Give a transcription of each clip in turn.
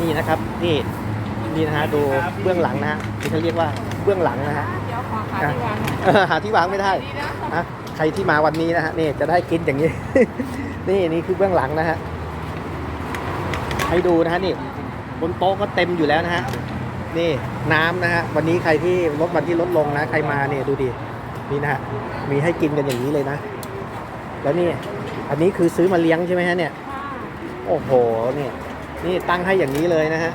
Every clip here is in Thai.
นี่นะครับ นี่นี่นะฮะดูเบื้องหลังนะฮะที่เขาเรียกว่าเบื้องหลังนะฮะเดี๋ยวขอหาที่วางหน่อยเออหาที่วางไม่ได้ดีนะนะใครที่มาวันนี้นะฮะนี่จะได้กินอย่างนี้ นี่นี่คือเบื้องหลังนะฮะให้ดูนะฮะนี่บนโต๊ะก็เต็มอยู่แล้วนะฮะนี่น้ำนะฮะวันนี้ใครที่ลดวันที่ลดลงนะ ใครมาเนี่ยดูดินี่นะฮะมีให้กินกันอย่างนี้เลยนะ แล้วนี่อันนี้คือซื้อมาเลี้ยงใช่ไหมฮะเนี่ย โอ้โหนี่ นี่ตั้งให้อย่างนี้เลยนะฮะ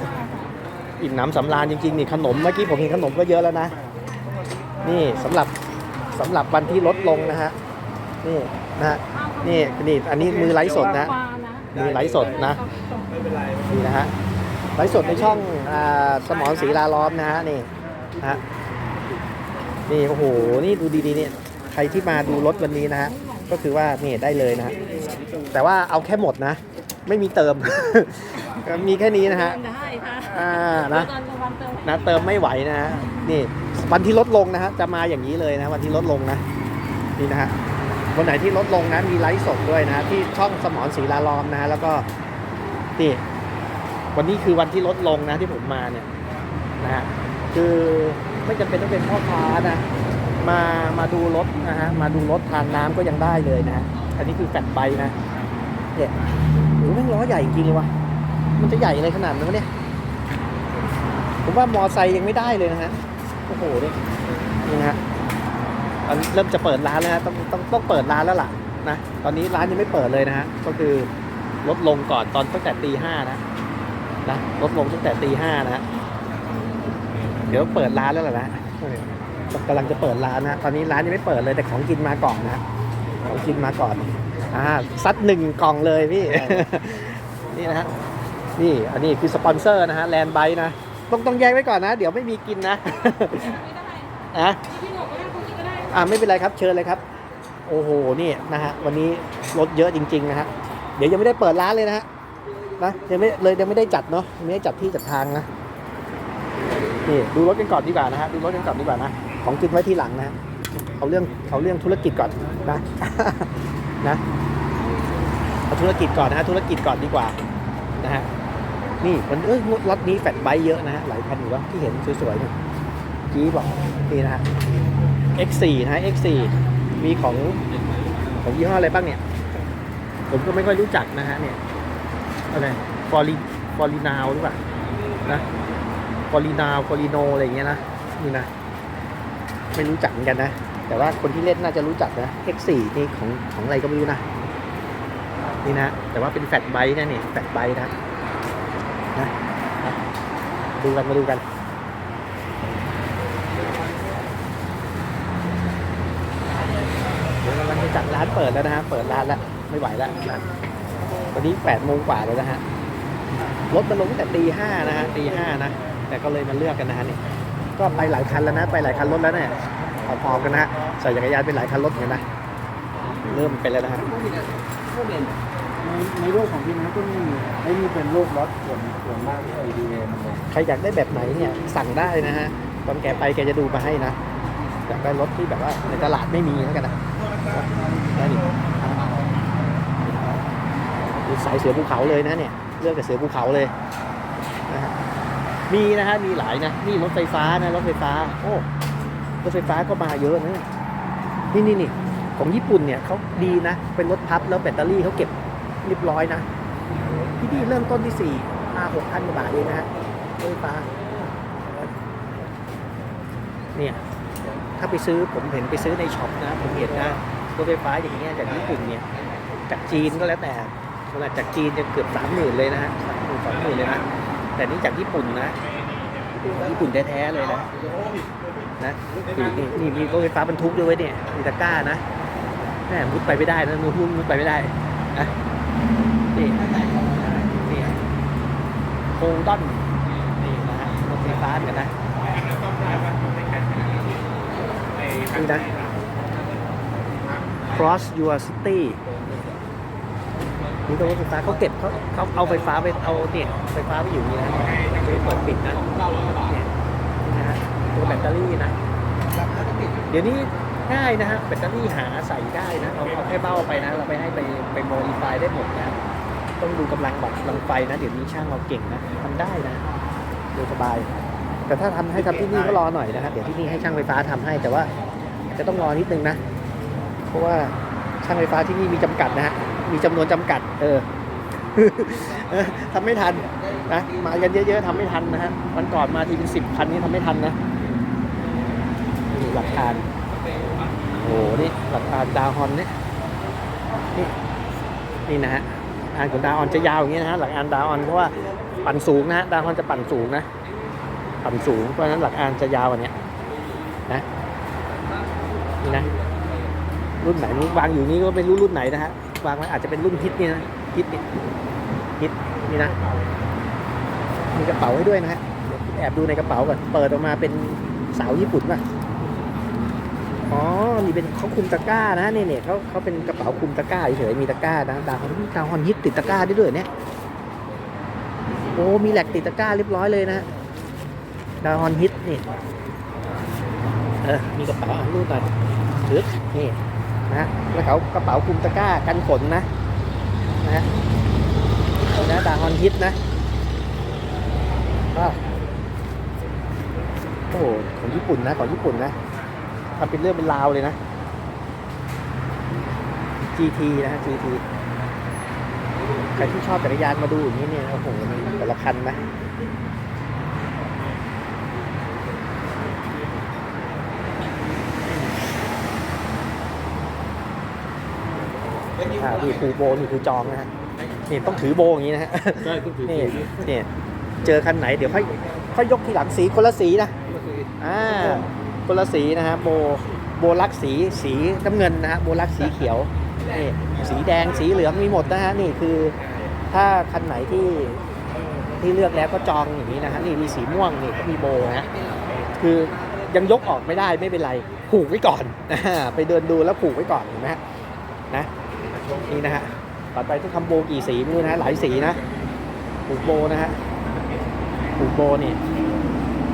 อิ่มหน้ำสำราญจริงๆนี่ขนมเมื่อกี้ผมเห็นขนมก็เยอะแล้วนะ นี่สำหรับสำหรับวันที่ลดลงนะฮะนี่นะฮะนี่นี่อันนี้มือไลฟ์สดนะมือไลฟ์สดนะนี่นะฮะไลฟ์สดในช่องอาสมอนศรีลาล้อมนะฮะนี่นะฮะนี่โอ้โหนี่ดูดีๆนี่ใครที่มาดูรถวันนี้นะฮะก็คือว่านี่ได้เลยนะฮะแต่ว่าเอาแค่หมดนะ ไม่มีเติมมีแค่นี้นะฮะ ได้ค่ะอ่านะ ตอนกลางวันเติมนะเติมไม่ไหวนะฮะนี่วันที่ลดลงนะฮะจะมาอย่างนี้เลยนะวันที่ลดลงนะนี่นะฮะวันไหนที่ลดลงนะมีไลฟ์สดด้วยนะที่ช่องสมอนศรีลาลอมนะแล้วก็นี่วันนี้คือวันที่ลดลงนะที่ผมมาเนี่ยนะฮะคือไม่จำเป็นต้องเป็นพ่อค้านะ มามาดูรถนะฮะมาดูรถทานน้ำก็ยังได้เลยนะฮะอันนี้คือแฟลตไบค์นะเนี่ย โอ้แม่งล้อใหญ่จริงเลยวะมันจะใหญ่อะไรขนาดนั้นวะเนี่ย ผมว่ามอไซค์ยังไม่ได้เลยนะฮะ โอ้โหนี่นี่นะฮะตอนนี้เริ่มจะเปิดร้านแล้วฮะต้องต้องต้องเปิดร้านแล้วล่ะนะ ตอนนี้ร้านยังไม่เปิดเลยนะฮะ ก็คือลดลงก่อนตอนตั้งแต่ตีห้านะนะลดลงตั้งแต่ตีห้านะฮะ เดี๋ยวเปิดร้านแล้วล่ะนะกำลังจะเปิดร้านนะฮะตอนนี้ร้านยังไม่เปิดเลยแต่ของกินมาก่อนนะ ของกินมาก่อน อ่าซัดหนึ่งกล่องเลยพี่ นี่นะฮะนี่อันนี้คือสปอนเซอร์นะฮะแลนด์ไบนะต้องต้องแยกไว้ก่อนนะ เดี๋ยวไม่มีกินนะไม่ได้นะพี่หนกก็ได้คุณก็ได้อ่าไม่เป็นไรครับเชิญเลยครับ โอ้โหนี่นะฮะวันนี้รถเยอะจริง ๆ นะฮะเดี๋ยวยังไม่ได้เปิดร้านเลยนะฮะนะยังไม่เลยยังไม่ได้จัดเนาะยังไม่ได้จัดที่จัดทางนะนี่ดูรถกันก่อนดีกว่านะฮะดูรถกันก่อนดีกว่านะของกินไว้ทีหลังนะฮะเอาเรื่องเอาเรื่องธุรกิจก่อนนะ นะเอาธุรกิจก่อนนะฮะธุรกิจก่อนดีกว่านะฮะนี่มันเอ้ยรถนี้แฟตไบเยอะนะฮะหลายคันอยู่แล้วที่เห็นสวยๆเนี่ยจี้บอกนี่นะฮะ X4 นะฮะ X4 มีของของยี่ห้ออะไรบ้างเนี่ย ผมก็ไม่ค่อยรู้จักนะฮะเนี่ยอะไรฟอรีฟอรีนาวหรือเปล่านะฟอรีนาวฟอรีโนอะไรอย่างเงี้ยนะนี่นะ ไม่รู้จักเหมือนกันนะ แต่ว่าคนที่เล่นน่าจะรู้จักนะ X4 นี่ของของอะไรก็ไม่รู้นะ นี่นะ แต่ว่าเป็นแฟลตไบค์นะเนี่ยแฟลตไบค์นะนะดูกันมาดูกันเดี๋ยวกำลังจะจัดร้านเปิดแล้วนะฮะ เปิดร้านแล้ว ไม่ไหวแล้วนวันนี้แปดโมงกว่าแล้วนะฮะ รถมันลงตั้งแต่ตีห้านะฮะตีห้านะ แต่ก็เลยมาเลือกกันนะฮะนี่ ก็ไปหลายคันแล้วนะ ไปหลายคันรถแล้วเนี่ย พอๆกันนะฮะใส่จักรยานเป็นหลายคันรถเหมือนกันนะเริ่มไปแล้วนะฮะในในโลกของพี่นะก็ไม่มีไอ้นี่เป็นโลกรถส่วนส่วนมากที่ไอดีเอมันเลยใครอยากได้แบบไหนเนี่ยสั่งได้นะฮะตอนแกไปแกจะดูมาให้นะอยากได้รถที่แบบว่าในตลาดไม่มีแล้วกันนะได้ดิดูสายเสือภูเขาเลยนะเนี่ยเลือกแต่เสือภูเขาเลยนะฮะมีนะฮะมีหลายนะนี่รถไฟฟ้านะรถไฟฟ้าโอ้ รถไฟฟ้าก็มาเยอะนะนี่นี่นี่ของญี่ปุ่นเนี่ยเขาดีนะ เป็นรถพับแล้วแบตเตอรี่เขาเก็บเรียบร้อยนะที่นี่เริ่มต้นที่สี่ห้าหกพันกว่าบาทเองนะฮะรถไฟฟ้าเนี่ยถ้าไปซื้อผมเห็นไปซื้อในช็อปนะ ผมเห็นนะรถไฟฟ้าอย่างเงี้ยจากญี่ปุ่นเนี่ยจากจีนก็แล้วแต่ขนาดจากจีนจะเกือบสามหมื่นเลยนะฮะสามหมื่นสองหมื่นเลยนะแต่นี่จากญี่ปุ่นนะ ญี่ปุ่นแท้ๆเลยนะนะนี่นี่มีรถไฟฟ้าบรรทุกด้วยเวยเนี่ยมีตะกร้านะแม่มุดไปไม่ได้นะมุดมุดไปไม่ได้นะนี่นี่โคดอนนี่นะฮะรถไฟฟ้าเหมือนกันนะนี่นะ cross your city ีตัวรถไฟฟ้าเขาเก็บเขาเขาเอาไฟฟ้าไปเอาเนี่ยไฟฟ้าไปอยู่นี่นะไม่เปิดปิดนะเนี่ยนะฮะตัวแบตเตอรี่นะเดี๋ยวนี้ง่ายนะฮะแบตเตอรี่หาใส่ได้นะเราเอาแค่เบ้าไปนะ เราไปให้ไปไปโมดิฟายได้หมดนะต้องดูกำลังบอกกำลังไฟนะ เดี๋ยวนี้ช่างเราเก่งนะทำได้นะดยสบาย แต่ถ้าทำให้ทำที่นี่ก็รอหน่อยนะฮะเดี๋ยวที่นี่ให้ช่างไฟฟ้าทำให้ แต่ว่าจะต้องรอนิดนึงนะ เพราะว่าช่างไฟฟ้าที่นี่มีจำกัดนะฮะ มีจำนวนจำกัด เออทำไม่ทันนะมากันเยอะๆทำไม่ทันนะฮะวันก่อนมาทีเป็นสิบคันนี่ทำไม่ทันนะนี่หลักฐานโอ้โหนี่หลักฐานดาวฮอนเนี่ยนี่นี่นะฮะอ่านของดาวออนจะยาวอย่างนี้นะฮะหลักอานดาวออนเพราะว่าปั่นสูงนะฮะดาวฮอนจะปั่นสูงนะปั่นสูงเพราะฉะนั้นหลักอานจะยาวกว่านี้นะนี่นะรุ่นไหนวางอยู่นี้ก็ไม่รู้รุ่นไหนนะฮะ วางไว้อาจจะเป็นรุ่นฮิตนี่นะฮิตนี่ฮิตนี่นะ มีกระเป๋าให้ด้วยนะฮะแอบดูในกระเป๋าก่อนเปิดออกมาเป็นสาวญี่ปุ่นป่ะอ๋อนี่เป็นเขาคุมตะกร้านะเนี่ยเนี่ยเขาเขาเป็นกระเป๋าคุมตะกร้าเฉยมีตะกร้านะดาวฮอนดาวฮอนฮิตติดตะกร้าได้ด้วยเนี่ยโอ้มีแหลกติดตะกร้าเรียบร้อยเลยนะดาวฮอนฮิตนี่เออมีกระเป๋ารูดหน่อยถือนี่ นะฮะแล้วเขากระเป๋าคลุมตะกร้ากันฝนนะนะฮะนะดาฮอนฮิตนะว้าวโอ้โหของญี่ปุ่นนะของญี่ปุ่นนะทำเป็นเรื่องเป็นราวเลยนะ GT นะฮะ GT ใครที่ชอบจักรยานมาดูอย่างนี้เนี่ยโอ้โหมันแต่ละคันนะ อ่านี่ผูโบนี่คือจองนะฮะนี่ต้องถือโบอย่างนี้นะฮะใช่ต้องถือนี่นี่เจอคันไหนเดี๋ยวค่อยค่อยยกทีหลังสีคนละสีนะอ่าคนละสีนะฮะโบโบลักสีสีน้ำเงินนะฮะโบลักสีเขียวนี่สีแดงสีเหลืองมีหมดนะฮะนี่คือถ้าคันไหนที่ที่เลือกแล้วก็จองอย่างนี้นะฮะนี่มีสีม่วงนี่ก็มีโบนะฮะคือยังยกออกไม่ได้ไม่เป็นไรผูกไว้ก่อนอ่าไปเดินดูแล้วผูกไว้ก่อนเห็นไหมฮะนะ นี่นะฮะต่อไปต้องทำโบกี่สีไม่รู้นะหลายสีนะผูกโบนะฮะผูกโบนี่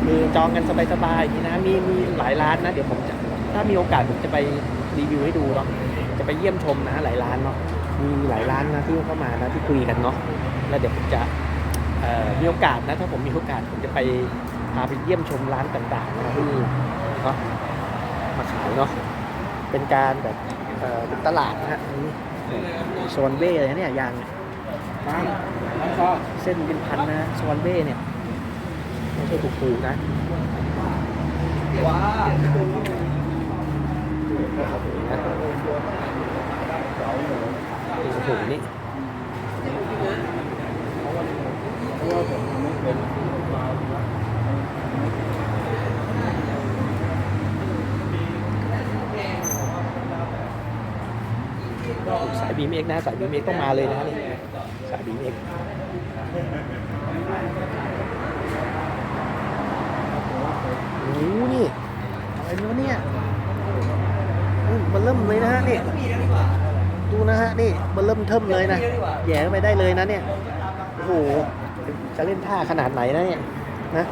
คือจองกันสบายๆอย่างนี้นะมีมีหลายร้านนะเดี๋ยวผมจะถ้ามีโอกาสผมจะไปรีวิวให้ดูเนาะจะไปเยี่ยมชมนะหลายร้านเนาะมีหลายร้านนะที่เข้ามานะที่คุยกันเนาะแล้วเดี๋ยวผมจะมีโอกาสนะถ้าผมมีโอกาสผมจะไปพาไปเยี่ยมชมร้านต่างๆนะที่เนาะมาขายเนาะเป็นการแบบเป็นตลาดนะฮะ อันนี้โซนเบ้เลยนะเนี่ยยางเนี่ยร้านร้านซอสเส้นเป็นพันนะโซนเบ้เนี่ยไม่ใช่ถูกๆนะว้าโอ้โหนี่สาย บีมเอ็กนะสายบีมเอ็กต้องมาเลยนะนี่สายบีมเอ็กโอ้นี่อะไรวะเนี่ยมันเริ่มเลยนะฮะนี่ดูนะฮะนี่มันเริ่มเทิมเลยนะแย่ไปได้เลยนะเนี่ยโอ้โหจะเล่นท่าขนาดไหนนะเนี่ยนะ